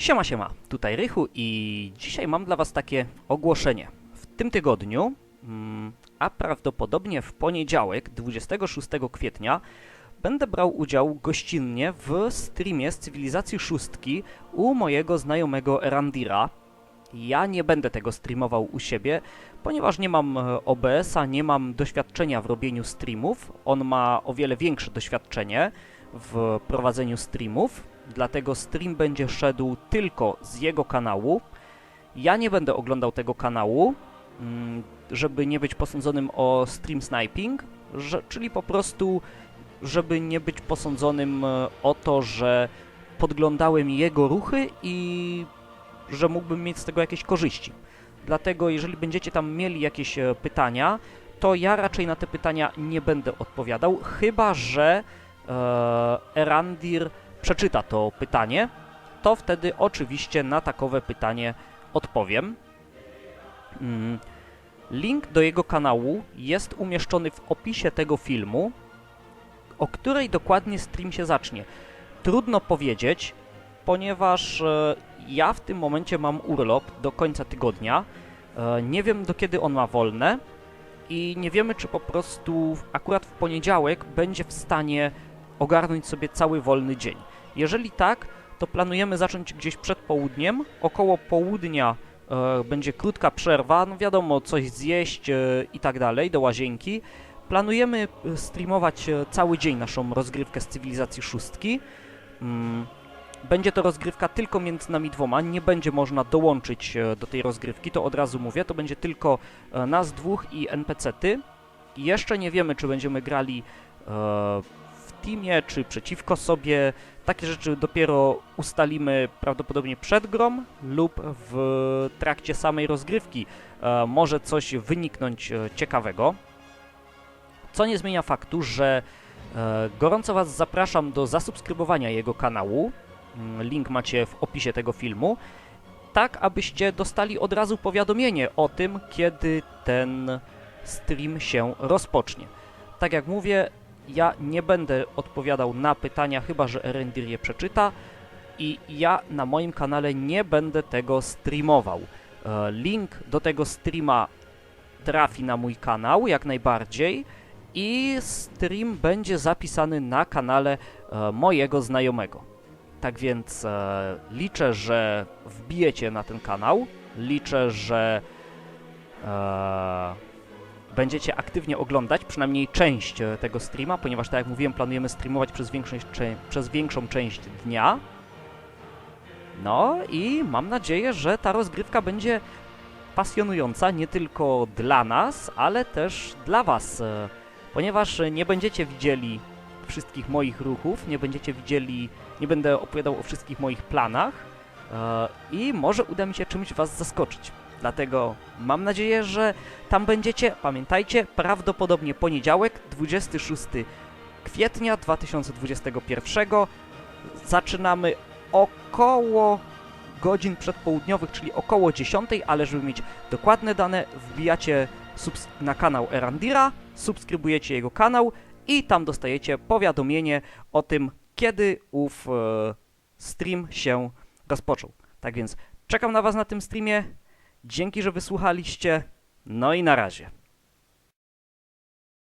Siema, siema, tutaj Rychu i dzisiaj mam dla Was takie ogłoszenie. W tym tygodniu, mm, a prawdopodobnie w poniedziałek, 26 kwietnia, będę brał udział gościnnie w streamie z Cywilizacji Szóstki u mojego znajomego Erandira. Ja nie będę tego streamował u siebie, ponieważ nie mam e, OBS-a, nie mam doświadczenia w robieniu streamów. On ma o wiele większe doświadczenie w prowadzeniu streamów, dlatego stream będzie szedł tylko z jego kanału. Ja nie będę oglądał tego kanału, mm, żeby nie być posądzonym o stream sniping, że, czyli po prostu, żeby nie być posądzonym e, o to, że podglądałem jego ruchy i że mógłbym mieć z tego jakieś korzyści. Dlatego, jeżeli będziecie tam mieli jakieś e, pytania, to ja raczej na te pytania nie będę odpowiadał, chyba że e, Erandir przeczyta to pytanie, to wtedy oczywiście na takowe pytanie odpowiem. Mm. Link do jego kanału jest umieszczony w opisie tego filmu, o której dokładnie stream się zacznie. Trudno powiedzieć, ponieważ e, ja w tym momencie mam urlop do końca tygodnia. E, nie wiem do kiedy on ma wolne i nie wiemy, czy po prostu akurat w poniedziałek będzie w stanie ogarnąć sobie cały wolny dzień. Jeżeli tak, to planujemy zacząć gdzieś przed południem. Około południa e, będzie krótka przerwa, no wiadomo, coś zjeść e, i tak dalej, do łazienki. Planujemy e, streamować cały dzień naszą rozgrywkę z cywilizacji szóstki. Mm, będzie to rozgrywka tylko między nami dwoma, nie będzie można dołączyć do tej rozgrywki, to od razu mówię, to będzie tylko nas dwóch i NPC-ty. Jeszcze nie wiemy, czy będziemy grali teamie, czy przeciwko sobie. Takie rzeczy dopiero ustalimy prawdopodobnie przed grą lub w trakcie samej rozgrywki. E, może coś wyniknąć e, ciekawego. Co nie zmienia faktu, że e, gorąco Was zapraszam do zasubskrybowania jego kanału. Mm, Link macie w opisie tego filmu. Tak, abyście dostali od razu powiadomienie o tym, kiedy ten stream się rozpocznie. Tak jak mówię, ja nie będę odpowiadał na pytania, chyba że Erendir je przeczyta i ja na moim kanale nie będę tego streamował. E, Link do tego streama trafi na mój kanał jak najbardziej i stream będzie zapisany na kanale e, mojego znajomego. Tak więc e, liczę, że wbijecie na ten kanał. Liczę, że będziecie aktywnie oglądać przynajmniej część e, tego streama, ponieważ tak jak mówiłem, planujemy streamować przez, większość, cze- przez większą część dnia. No i mam nadzieję, że ta rozgrywka będzie pasjonująca nie tylko dla nas, ale też dla Was, e, ponieważ nie będziecie widzieli wszystkich moich ruchów, nie będziecie widzieli, nie będę opowiadał o wszystkich moich planach e, i może uda mi się czymś Was zaskoczyć. Dlatego mam nadzieję, że tam będziecie. Pamiętajcie, prawdopodobnie poniedziałek, 26 kwietnia 2021. Zaczynamy około godzin przedpołudniowych, czyli około 10, ale żeby mieć dokładne dane, wbijacie na kanał Erandira, subskrybujecie jego kanał i tam dostajecie powiadomienie o tym, kiedy ów e, stream się rozpoczął. Tak więc czekam na Was na tym streamie. Dzięki, że wysłuchaliście. No i na razie.